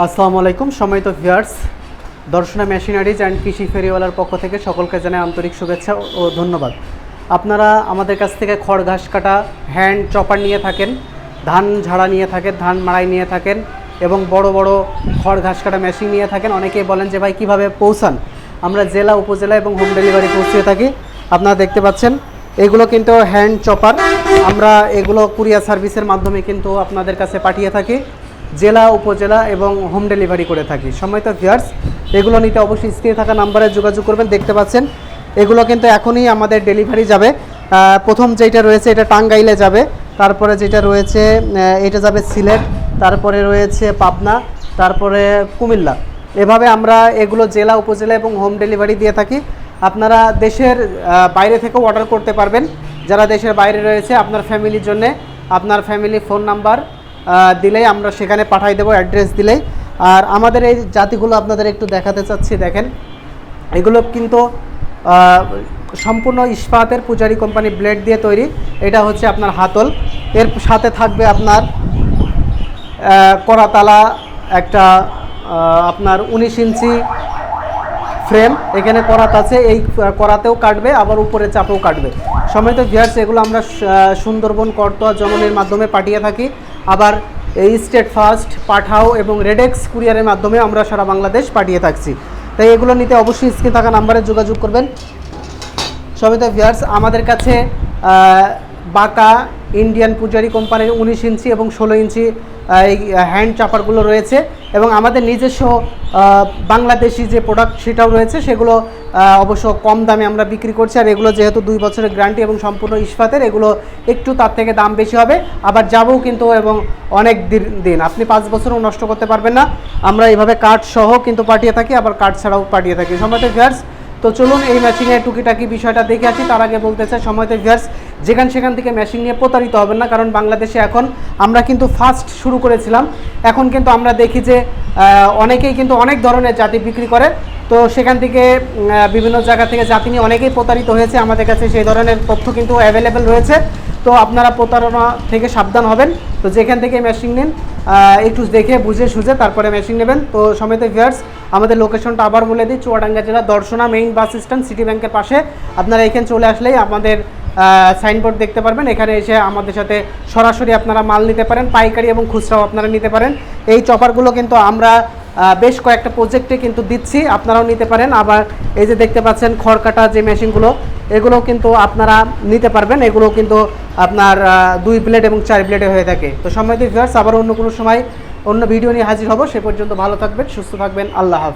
আসসালামু আলাইকুম সময়ত ভিউয়ার্স, দর্শনা মেশিনারিজ অ্যান্ড কৃষি ফেরিওয়ালার পক্ষ থেকে সকলকে জানাই আন্তরিক শুভেচ্ছা ও ধন্যবাদ। আপনারা আমাদের কাছ থেকে খড়, ঘাস কাটা, হ্যান্ড চপার নিয়ে থাকেন, ধান ঝাড়া নিয়ে থাকেন, ধান মাড়াই নিয়ে থাকেন এবং বড় বড় খড়, ঘাস কাটা মেশিন নিয়ে থাকেন। অনেকেই বলেন যে, ভাই, কীভাবে পৌঁছান? আমরা জেলা, উপজেলা এবং হোম ডেলিভারি পৌঁছিয়ে থাকি। আপনারা দেখতে পাচ্ছেন, এগুলো কিন্তু হ্যান্ড চপার। আমরা এগুলো কুরিয়ার সার্ভিসের মাধ্যমে কিন্তু আপনাদের কাছে পাঠিয়ে থাকি। জেলা, উপজেলা এবং হোম ডেলিভারি করে থাকি। সময়ত ভিয়ার্স এগুলো নিতে অবশ্যই স্ক্রিনে থাকা নাম্বারে যোগাযোগ করবেন, দেখতে পাচ্ছেন। এগুলো কিন্তু এখনই আমাদের ডেলিভারি যাবে। প্রথম যেটা রয়েছে, এটা টাঙ্গাইলে যাবে। তারপরে যেটা রয়েছে এটা যাবে সিলেট, তারপরে রয়েছে পাবনা, তারপরে কুমিল্লা। এভাবে আমরা এগুলো জেলা, উপজেলা এবং হোম ডেলিভারি দিয়ে থাকি। আপনারা দেশের বাইরে থেকেও অর্ডার করতে পারবেন। যারা দেশের বাইরে রয়েছে, আপনার ফ্যামিলির জন্যে, আপনার ফ্যামিলি ফোন নাম্বার দিলেই আমরা সেখানে পাঠাই দেবো অ্যাড্রেস দিলেই। আর আমাদের এই জাতিগুলো আপনাদের একটু দেখাতে চাচ্ছি, দেখেন। এগুলো কিন্তু সম্পূর্ণ ইস্পাতের পূজারি কোম্পানি ব্লেড দিয়ে তৈরি। এটা হচ্ছে আপনার হাতল। এর সাথে থাকবে আপনার করাতালা একটা আপনার উনিশ ইঞ্চি ফ্রেম। এখানে করাত আছে, এই করাতেও কাটবে, আবার উপরে চাপেও কাটবে। সময় তো ভিয়ার্স এগুলো আমরা সুন্দরবন, করতোয়া জননীর মাধ্যমে পাঠিয়ে থাকি। আবার এই স্টেট ফার্স্ট, পাঠাও এবং রেডেক্স কুরিয়ারের মাধ্যমে আমরা সারা বাংলাদেশ পাঠিয়ে থাকছি। তাই এগুলো নিতে অবশ্যই স্ক্রিন থাকা নাম্বারে যোগাযোগ করবেন। সবিতা ভিয়ার্স আমাদের কাছে বাঁকা ইন্ডিয়ান পূজারি কোম্পানির উনিশ ইঞ্চি এবং ষোলো ইঞ্চি এই হ্যান্ড চাপারগুলো রয়েছে এবং আমাদের নিজস্ব বাংলাদেশি যে প্রোডাক্ট সেটাও রয়েছে, সেগুলো অবশ্য কম দামে আমরা বিক্রি করছি। আর এগুলো যেহেতু দুই বছরের গ্যারান্টি এবং সম্পূর্ণ ইস্পাতের, এগুলো একটু তার থেকে দাম বেশি হবে। আবার যাবও কিন্তু এবং অনেক দিন দিন, আপনি পাঁচ বছরও নষ্ট করতে পারবেন না। আমরা এইভাবে কার্ড সহ কিন্তু পাঠিয়ে থাকি, আবার কার্ড ছাড়াও পাঠিয়ে থাকি। সময়তে ভিয়ার্স তো চলুন এই ম্যাচিংয়ের টুকিটাকি বিষয়টা দেখে আসি। তার আগে বলতে চাই, সময়তে ভিয়ার্স যেখান সেখান থেকে ম্যাচিং নিয়ে প্রতারিত হবেন না, কারণ বাংলাদেশে এখন আমরা কিন্তু ফার্স্ট শুরু করেছিলাম। এখন কিন্তু আমরা দেখি যে অনেকেই কিন্তু অনেক ধরনের জাতি বিক্রি করে। তো সেখান থেকে বিভিন্ন জায়গা থেকে জাতি নিয়ে অনেকেই প্রতারিত হয়েছে। আমাদের কাছে সেই ধরনের তথ্য কিন্তু অ্যাভেলেবেল রয়েছে। তো আপনারা প্রতারণা থেকে সাবধান হবেন। তো যেখান থেকে মেশিন নিন একটু দেখে বুঝে সুঝে তারপরে মেশিন নেবেন। তো সমেত ভিউয়ার্স আমাদের লোকেশনটা আবার বলে দিই, চুয়াডাঙ্গা জেলা Darshana main bus stand City ব্যাংকের পাশে। আপনারা এখানে চলে আসলেই আমাদের সাইনবোর্ড দেখতে পারবেন। এখানে এসে আমাদের সাথে সরাসরি আপনারা মাল নিতে পারেন, পাইকারি এবং খুচরাও আপনারা নিতে পারেন। এই চপারগুলো কিন্তু আমরা বেশ কয়েকটা প্রজেক্টে কিন্তু দিচ্ছি, আপনারাও নিতে পারেন। আবার এই যে দেখতে পাচ্ছেন খড় কাটা যে মেশিনগুলো এগুলো কিন্তু আপনারা নিতে পারবেন। এগুলো কিন্তু আপনার দুই প্লেট এবং চার প্লেটে হয়ে থাকে। তো সময় ভিউয়ার্স, আবার অন্য কোনো সময় অন্য ভিডিও নিয়ে হাজির হব। সে পর্যন্ত ভালো থাকবেন, সুস্থ থাকবেন। আল্লাহ